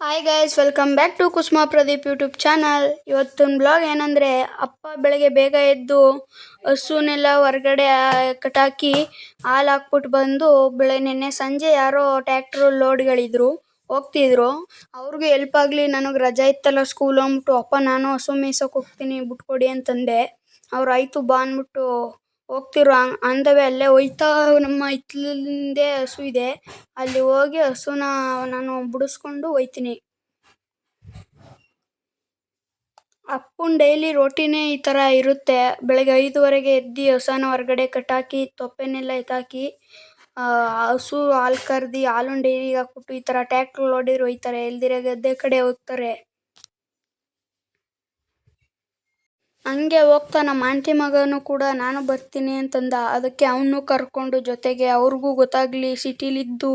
Hi guys welcome back to Kusuma Pradeep YouTube channel ಇವತ್ತಿನ blog ಏನಂದರೆ, ಅಪ್ಪ ಬೆಳಗ್ಗೆ ಬೇಗ ಎದ್ದು ಹಸುನೆಲ್ಲ ಹೊರಗಡೆ ಕಟಾಕಿ ಹಾಲು ಹಾಕ್ಬಿಟ್ಟು ಬಂದು ಬೆಳೆ ನಿನ್ನೆ ಸಂಜೆ ಯಾರೋ ಟ್ಯಾಕ್ಟ್ರು ಲೋಡ್ಗಳಿದ್ರು ಹೋಗ್ತಿದ್ರು. ಅವ್ರಿಗೂ ಹೆಲ್ಪ್ ಆಗಲಿ, ನನಗೆ ರಜಾ ಇತ್ತಲ್ಲ ಸ್ಕೂಲ್ ಹೋಗ್ಬಿಟ್ಟು, ಅಪ್ಪ ನಾನು ಹಸು ಮೇಯ್ಸೋಕೆ ಹೋಗ್ತೀನಿ, ಬಿಟ್ಕೊಡಿ ಅಂತಂದೆ. ಅವ್ರು ಆಯಿತು ಬಾ ಅಂದ್ಬಿಟ್ಟು ಹೋಗ್ತಿರೋ ಆನ್ ದ ವೇ ಅಲ್ಲೇ ಹೋಯ್ತಾ ನಮ್ಮ ಹಿತ್ಲಿಂದೆ ಹಸು ಇದೆ. ಅಲ್ಲಿ ಹೋಗಿ ಹಸುನ ನಾನು ಬಿಡಿಸ್ಕೊಂಡು ಹೋಯ್ತೀನಿ. ಅಪ್ಪನ ಡೈಲಿ ರೋಟಿನೇ ಈ ಥರ ಇರುತ್ತೆ. ಬೆಳಗ್ಗೆ ಐದುವರೆಗೆ ಎದ್ದು ಹಸುನ ಹೊರಗಡೆ ಕಟ್ಟಾಕಿ, ತೊಪ್ಪೆನೆಲ್ಲ ಎತ್ತಾಕಿ ಹಸು ಹಾಲು ಕರ್ದು ಹಾಲನ್ನ ಡೈರಿಗೆ ಹಾಕ್ಬಿಟ್ಟು ಈ ಥರ ಟ್ಯಾಕ್ಟ್ರ್ ಲೋಡಿರು ಒಯ್ತಾರೆ ಇಲ್ದಿರ ಗದ್ದೆ ಕಡೆ ಹೋಗ್ತಾರೆ. ಹಂಗೆ ಹೋಗ್ತಾ ನಮ್ಮ ಆಂಟಿ ಮಗನೂ ಕೂಡ ನಾನು ಬರ್ತೀನಿ ಅಂತಂದ. ಅದಕ್ಕೆ ಅವನು ಕರ್ಕೊಂಡು ಜೊತೆಗೆ ಅವ್ರಿಗೂ ಗೊತ್ತಾಗಲಿ, ಸಿಟಿಲಿದ್ದು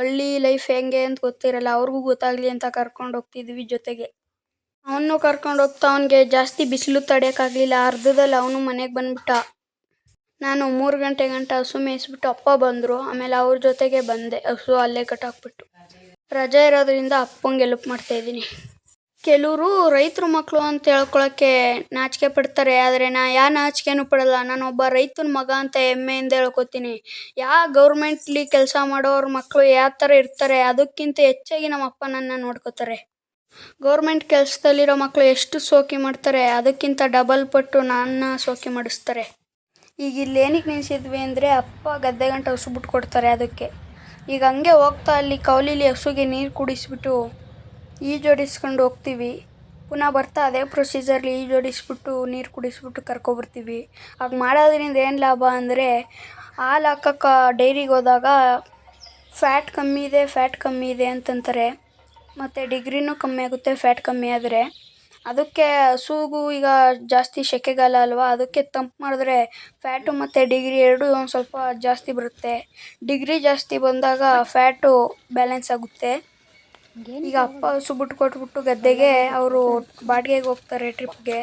ಹಳ್ಳಿ ಲೈಫ್ ಹೆಂಗೆ ಅಂತ ಗೊತ್ತಿರಲ್ಲ, ಅವ್ರಿಗೂ ಗೊತ್ತಾಗಲಿ ಅಂತ ಕರ್ಕೊಂಡು ಹೋಗ್ತಿದ್ವಿ ಜೊತೆಗೆ. ಅವನು ಕರ್ಕೊಂಡು ಹೋಗ್ತಾ ಅವನಿಗೆ ಜಾಸ್ತಿ ಬಿಸಿಲು ತಡೆಯೋಕ್ಕಾಗಲಿಲ್ಲ ಅರ್ಧದಲ್ಲಿ ಅವನು ಮನೆಗೆ ಬಂದ್ಬಿಟ್ಟ. ನಾನು ಮೂರು ಗಂಟೆ ಗಂಟ ಹಸು ಮೇಯಿಸ್ಬಿಟ್ಟು ಅಪ್ಪ ಬಂದರು, ಆಮೇಲೆ ಅವ್ರ ಜೊತೆಗೆ ಬಂದೆ, ಹಸು ಅಲ್ಲೇ ಕಟ್ಟಾಕ್ಬಿಟ್ಟು ರಜೆ ಇರೋದ್ರಿಂದ ಅಪ್ಪಂಗೆ ಹೆಲ್ಪ್ ಮಾಡ್ತಾಯಿದ್ದೀನಿ ಕೆಲವರು ರೈತರ ಮಕ್ಕಳು ಅಂತ ಹೇಳ್ಕೊಳಕ್ಕೆ ನಾಚಿಕೆ ಪಡ್ತಾರೆ. ಆದರೆ ನಾ ಯಾವ ನಾಚಿಕೆನೂ ಪಡಲ್ಲ. ಒಬ್ಬ ರೈತನ ಮಗ ಅಂತ ಹೆಮ್ಮೆಯಿಂದ ಹೇಳ್ಕೊತೀನಿ. ಯಾ ಗೌರ್ಮೆಂಟ್ಲಿ ಕೆಲಸ ಮಾಡೋರ ಮಕ್ಕಳು ಯಾವ ಥರ ಇರ್ತಾರೆ ಅದಕ್ಕಿಂತ ಹೆಚ್ಚಾಗಿ ನಮ್ಮ ಅಪ್ಪ ನನ್ನ ನೋಡ್ಕೋತಾರೆ. ಗೌರ್ಮೆಂಟ್ ಕೆಲಸದಲ್ಲಿರೋ ಮಕ್ಕಳು ಎಷ್ಟು ಸೋಕಿ ಮಾಡ್ತಾರೆ ಅದಕ್ಕಿಂತ ಡಬಲ್ ಪಟ್ಟು ನನ್ನ ಸೋಕಿ ಮಾಡಿಸ್ತಾರೆ. ಈಗ ಇಲ್ಲಿ ಏನಕ್ಕೆ ನಿಲ್ಸಿದ್ವಿ ಅಂದರೆ ಅಪ್ಪ ಗದ್ದೆ ಗಂಟೆ ಹಸು ಕೊಡ್ತಾರೆ ಅದಕ್ಕೆ. ಈಗ ಹಂಗೆ ಹೋಗ್ತಾ ಅಲ್ಲಿ ಕೌಲಿಲಿ ಹಸುಗೆ ನೀರು ಕುಡಿಸ್ಬಿಟ್ಟು ಈಜೊಡಿಸ್ಕೊಂಡು ಹೋಗ್ತೀವಿ. ಪುನಃ ಬರ್ತಾ ಅದೇ ಪ್ರೊಸೀಜರ್ಲಿ ಜೋಡಿಸ್ಬಿಟ್ಟು ನೀರು ಕುಡಿಸ್ಬಿಟ್ಟು ಕರ್ಕೊಬರ್ತೀವಿ. ಹಾಗೆ ಮಾಡೋದ್ರಿಂದ ಏನು ಲಾಭ ಅಂದರೆ ಹಾಲು ಹಾಕಕ್ಕೆ ಡೈರಿಗೆ ಹೋದಾಗ ಫ್ಯಾಟ್ ಕಮ್ಮಿ ಇದೆ ಫ್ಯಾಟ್ ಕಮ್ಮಿ ಇದೆ ಅಂತಂತಾರೆ. ಮತ್ತು ಡಿಗ್ರಿನೂ ಕಮ್ಮಿ ಆಗುತ್ತೆ ಫ್ಯಾಟ್ ಕಮ್ಮಿ ಆದರೆ. ಅದಕ್ಕೆ ಸೂಗು ಈಗ ಜಾಸ್ತಿ ಸೆಕೆಗಾಲ ಅಲ್ವಾ, ಅದಕ್ಕೆ ತಂಪು ಮಾಡಿದ್ರೆ ಫ್ಯಾಟು ಮತ್ತು ಡಿಗ್ರಿ ಎರಡೂ ಒಂದು ಸ್ವಲ್ಪ ಜಾಸ್ತಿ ಬರುತ್ತೆ. ಡಿಗ್ರಿ ಜಾಸ್ತಿ ಬಂದಾಗ ಫ್ಯಾಟು ಬ್ಯಾಲೆನ್ಸ್ ಆಗುತ್ತೆ. ಈಗ ಅಪ್ಪ ಹಸು ಬಿಟ್ಟು ಕೊಟ್ಬಿಟ್ಟು ಗದ್ದೆಗೆ ಅವರು ಬಾಡಿಗೆಗೆ ಹೋಗ್ತಾರೆ ಟ್ರಿಪ್ಗೆ.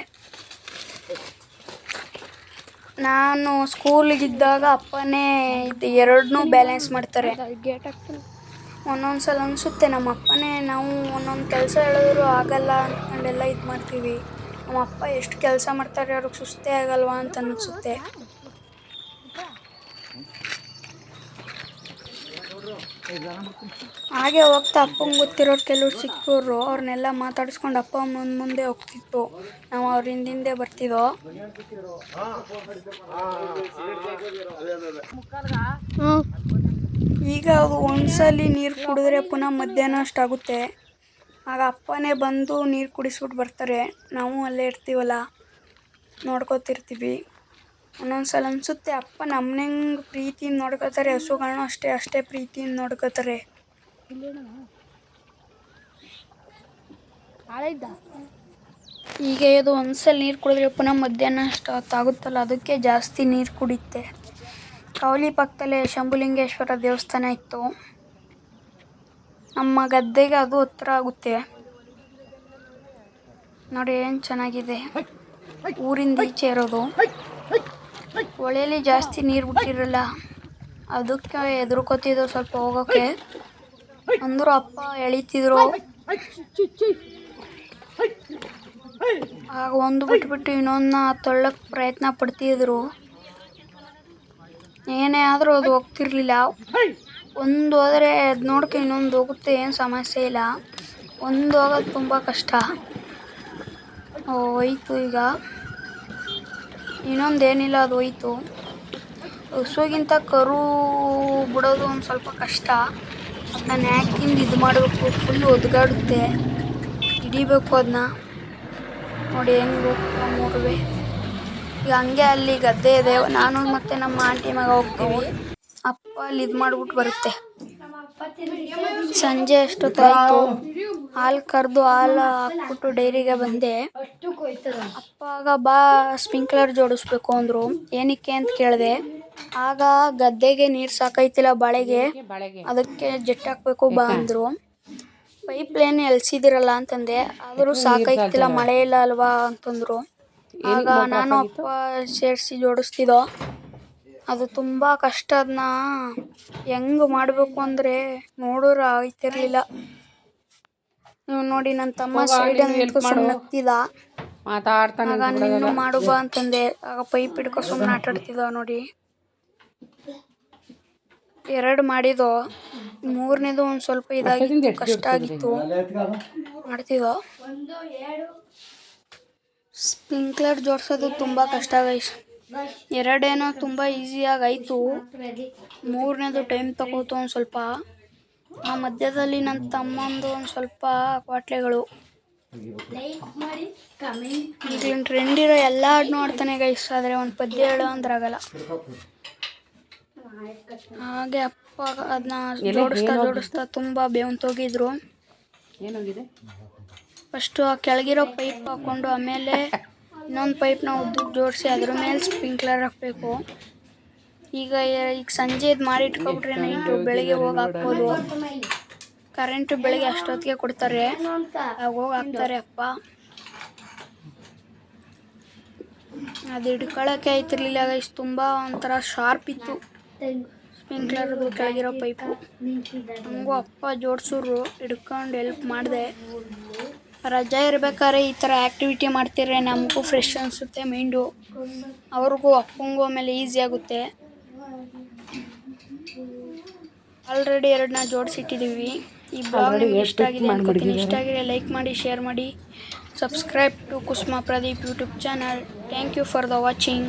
ನಾನು ಸ್ಕೂಲಿಗಿದ್ದಾಗ ಅಪ್ಪನೇ ಇದು ಎರಡನ್ನೂ ಬ್ಯಾಲೆನ್ಸ್ ಮಾಡ್ತಾರೆ. ಒಂದೊಂದು ಸಲ ಅನಿಸುತ್ತೆ ನಮ್ಮ ಅಪ್ಪನೇ ನಾವು ಒಂದೊಂದು ಕೆಲಸ ಹೇಳಿದ್ರು ಆಗಲ್ಲ ಅಂದ್ಕೊಂಡೆಲ್ಲ ಇದು ಮಾಡ್ತೀವಿ ನಮ್ಮ ಅಪ್ಪ ಎಷ್ಟು ಕೆಲಸ ಮಾಡ್ತಾರೆ ಅವ್ರಿಗೆ ಸುಸ್ತೇ ಆಗಲ್ವಾ ಅಂತ ಅನಿಸುತ್ತೆ. ಹಾಗೆ ಹೋಗ್ತಾ ಅಪ್ಪಂಗೆ ಗೊತ್ತಿರೋರು ಕೆಲವ್ರು ಸಿಕ್ಕೋರು ಅವ್ರನ್ನೆಲ್ಲ ಮಾತಾಡಿಸ್ಕೊಂಡು ಅಪ್ಪ ಮುಂದೆ ಮುಂದೆ ಹೋಗ್ತಿತ್ತು. ನಾವು ಅವ್ರ ಹಿಂದಿಂದೆ ಬರ್ತಿದ್ದೋ ಈಗ ಅದು ಒಂದ್ಸಲಿ ನೀರು ಕುಡಿದ್ರೆ ಪುನಃ ಮಧ್ಯಾಹ್ನ ಅಷ್ಟಾಗುತ್ತೆ ಆಗ ಅಪ್ಪನೇ ಬಂದು ನೀರು ಕುಡಿಸ್ಬಿಟ್ಟು ಬರ್ತಾರೆ. ನಾವು ಅಲ್ಲೇ ಇರ್ತೀವಲ್ಲ? ನೋಡ್ಕೋತಿರ್ತೀವಿ. ಒಂದೊಂದು ಅನ್ಸುತ್ತೆ ಅನಿಸುತ್ತೆ ಅಪ್ಪ ನಮ್ಮನೆಂಗೆ ಪ್ರೀತಿಯಿಂದ ನೋಡ್ಕೋತಾರೆ ಹಸುಗಳನ್ನ ಅಷ್ಟೇ ಅಷ್ಟೇ ಪ್ರೀತಿಯಿಂದ ನೋಡ್ಕೋತಾರೆ. ಹೀಗೆ ಇದು ಒಂದ್ಸಲ ನೀರು ಕುಡಿದ್ರೆ ಪುನಃ ಮಧ್ಯಾಹ್ನ ಹೊತ್ತಾಗುತ್ತಲ್ಲ ಅದಕ್ಕೆ ಜಾಸ್ತಿ ನೀರು ಕುಡಿತ್ತೆ. ಕವಲಿ ಪಕ್ಕದಲ್ಲೇ ಶಂಭುಲಿಂಗೇಶ್ವರ ದೇವಸ್ಥಾನ ಇತ್ತು. ನಮ್ಮ ಗದ್ದೆಗೆ ಅದು ಹತ್ರ ಆಗುತ್ತೆ. ನೋಡಿ ಏನು ಚೆನ್ನಾಗಿದೆ. ಊರಿಂದ ಈಚೆ ಇರೋದು. ಹೊಳೆಯಲ್ಲಿ ಜಾಸ್ತಿ ನೀರು ಬಿಟ್ಟಿರಲ್ಲ. ಅದಕ್ಕೆ ಹೆದರ್ಕೋತಿದ್ರು ಸ್ವಲ್ಪ ಹೋಗೋಕ್ಕೆ. ಅಂದರು ಅಪ್ಪ ಎಳಿತಿದ್ರು. ಆಗ ಒಂದು ಬಿಟ್ಬಿಟ್ಟು ಇನ್ನೊಂದನ್ನ ತೊಳ್ಳಕ್ಕೆ ಪ್ರಯತ್ನ ಪಡ್ತಿದ್ರು. ಏನೇ ಆದರೂ ಅದು ಹೋಗ್ತಿರ್ಲಿಲ್ಲ. ಒಂದು ಹೋದರೆ ಅದು ನೋಡ್ಕೆ ಇನ್ನೊಂದು ಹೋಗುತ್ತೆ, ಏನು ಸಮಸ್ಯೆ ಇಲ್ಲ. ಒಂದು ಹೋಗೋದು ತುಂಬ ಕಷ್ಟ. ಹೋಯ್ತು ಈಗ. ಇನ್ನೊಂದು ಏನಿಲ್ಲ, ಅದು ಹೋಯ್ತು. ಹಸುಗಿಂತ ಕರು ಬಿಡೋದು ಒಂದು ಸ್ವಲ್ಪ ಕಷ್ಟ. ಅದನ್ನ ಹ್ಯಾಕಿಂದ ಇದು ಮಾಡಬೇಕು? ಫುಲ್ ಒದ್ಗಾಡುತ್ತೆ. ಹಿಡಿಬೇಕು ಅದನ್ನ ನೋಡಿ ಹೆಂಗೆ ಮೂರುವೆ ಈಗ ಹಂಗೆ ಅಲ್ಲಿ ಗದ್ದೆ ಇದೆ. ನಾನು ಮತ್ತು ನಮ್ಮ ಆಂಟಿ ಮಗ ಹೋಗ್ತೀವಿ. ಅಪ್ಪ ಅಲ್ಲಿ ಇದು ಮಾಡ್ಬಿಟ್ಟು ಬರುತ್ತೆ. ಸಂಜೆ ಅಷ್ಟೊತ್ತಾಯಿತು ಹಾಲು ಕರೆದು ಹಾಲು ಹಾಕ್ಬಿಟ್ಟು ಡೈರಿಗೆ ಬಂದೆ. ಅಪ್ಪಾಗ ಬಾ ಸ್ಪ್ರಿಂಕ್ಲರ್ ಜೋಡಿಸ್ಬೇಕು ಅಂದರು. ಏನಕ್ಕೆ ಅಂತ ಕೇಳಿದೆ. ಆಗ ಗದ್ದೆಗೆ ನೀರು ಸಾಕೈತಿಲ್ಲ ಬಾಳೆಗೆ. ಅದಕ್ಕೆ ಜೆಟ್ ಹಾಕ್ಬೇಕು ಬಾ ಅಂದರು. ಪೈಪ್ ಲೈನ್ ಎಲ್ಸಿದಿರಲ್ಲ ಅಂತಂದೆ. ಆದರೂ ಸಾಕೈತಿಲ್ಲ ಮಳೆ ಇಲ್ಲ ಅಲ್ವಾ ಅಂತಂದರು. ಆಗ ನಾನು ಅಪ್ಪ ಸೇರಿಸಿ ಜೋಡಿಸ್ತಿದ್ದೋ. ಅದು ತುಂಬ ಕಷ್ಟ ಅದನ್ನ ಹೆಂಗ್ ಮಾಡಬೇಕು ಅಂದರೆ ನೋಡೋರು ಆಗ್ತಿರ್ಲಿಲ್ಲ. ನೀವು ನೋಡಿ ನನ್ನ ತಮ್ಮ ಹೋಗೋ ಸೈಡ್ ನೀನು ಮಾಡು. ಸುಮ್ಮನೆ ನಗ್ತಿದ್ದ ಮಾತಾಡ್ತಾನೆ ಆಗ ನೀನು ಮಾಡು ಬಾ ಅಂತಂದೆ. ಆಗ ಪೈಪ್ ಹಿಡ್ಕೊ ಸುಮ್ಮನೆ ಆಟ ಆಡ್ತಿದ್ದ ನೋಡಿ. ಎರಡು ಮಾಡಿದೋ ಮೂರನೇದು ಒಂದು ಸ್ವಲ್ಪ ಇದಾಗಿತ್ತು ಕಷ್ಟ ಆಗಿತ್ತು. ಮಾಡ್ತಿದ್ದೋ ಸ್ಪ್ರಿಂಕ್ಲರ್ ಜೋಡ್ಸೋದು ತುಂಬ ಕಷ್ಟ ಗೈಸ್. ಎರಡೇನೋ ತುಂಬ ಈಸಿಯಾಗಿ ಆಯಿತು ಮೂರನೇದು ಟೈಮ್ ತಗೋತು ಒಂದು ಸ್ವಲ್ಪ. ಆ ಮಧ್ಯದಲ್ಲಿ ನನ್ನ ತಮ್ಮಂದು ಒಂದು ಸ್ವಲ್ಪ ಕ್ವಾಟ್ಲೆಗಳು. ಈಗಿನ ಟ್ರೆಂಡ್ ಇರೋ ಎಲ್ಲ ಹಾಡು ನೋಡ್ತಾನೆ ಗೈಸ್ ಆದರೆ ಒಂದು ಪದ್ಯ ಹೇಳೋ ಅಂದ್ರಾಗಲ್ಲ ಹಾಗೆ ಅಪ್ಪ ಅದನ್ನ ಜೋಡಿಸ್ತಾ ಜೋಡಿಸ್ತಾ ತುಂಬ ಬೇವಂತೋಗಿದ್ರು. ಫಸ್ಟು ಆ ಕೆಳಗಿರೋ ಪೈಪ್ ಹಾಕ್ಕೊಂಡು ಆಮೇಲೆ ಇನ್ನೊಂದು ಪೈಪ್ನ ಉದ್ದಕ್ಕೆ ಜೋಡಿಸಿ ಅದ್ರ ಮೇಲೆ ಸ್ಪ್ರಿಂಕ್ಲರ್ ಹಾಕಬೇಕು. ಈಗ ಈಗ ಸಂಜೆ ಇದು ಮಾಡಿ ಇಟ್ಕೊಬಿಟ್ರೆ ನೈಟು ಬೆಳಿಗ್ಗೆ ಹೋಗಿ ಹಾಕ್ಬೋದು. ಕರೆಂಟು ಬೆಳಿಗ್ಗೆ ಅಷ್ಟೊತ್ತಿಗೆ ಕೊಡ್ತಾರೆ. ಆಗ ಹೋಗಿ ಹಾಕ್ತಾರೆ ಅಪ್ಪ. ಅದು ಹಿಡ್ಕೊಳಕ್ಕೆ ಆಯ್ತಿರ್ಲಿಲ್ಲ. ಇಷ್ಟು ತುಂಬ ಒಂಥರ ಶಾರ್ಪ್ ಇತ್ತು. ಸ್ಪ್ರಿಂಕ್ಲರ್ದು ಕೆಳಗಿರೋ ಪೈಪು ಹಂಗೂ ಅಪ್ಪ ಜೋಡಿಸೋರು ಹಿಡ್ಕೊಂಡು ಹೆಲ್ಪ್ ಮಾಡಿದೆ. ರಜಾ ಇರ್ಬೇಕಾದ್ರೆ ಈ ಥರ ಆ್ಯಕ್ಟಿವಿಟಿ ಮಾಡ್ತಿದ್ರೆ ನಮಗೂ ಫ್ರೆಶ್ ಅನಿಸುತ್ತೆ ಮೈಂಡು ಅವ್ರಿಗೂ ಅಪ್ಪಂಗೂ ಆಮೇಲೆ ಈಸಿ ಆಗುತ್ತೆ. ಆಲ್ರೆಡಿ ಎರಡನ್ನ ಜೋಡಿಸಿಟ್ಟಿದ್ದೀವಿ ಈ ಬ್ಲಾಗ್ ನಿಮ್ಗೆ ಇಷ್ಟ ಆಗಿದೆ ಅನ್ಕೋತೀನಿ. ಇಷ್ಟ ಆಗಿದೆ ಲೈಕ್ ಮಾಡಿ ಶೇರ್ ಮಾಡಿ. Subscribe to Kusuma Pradeep YouTube channel thank you for the watching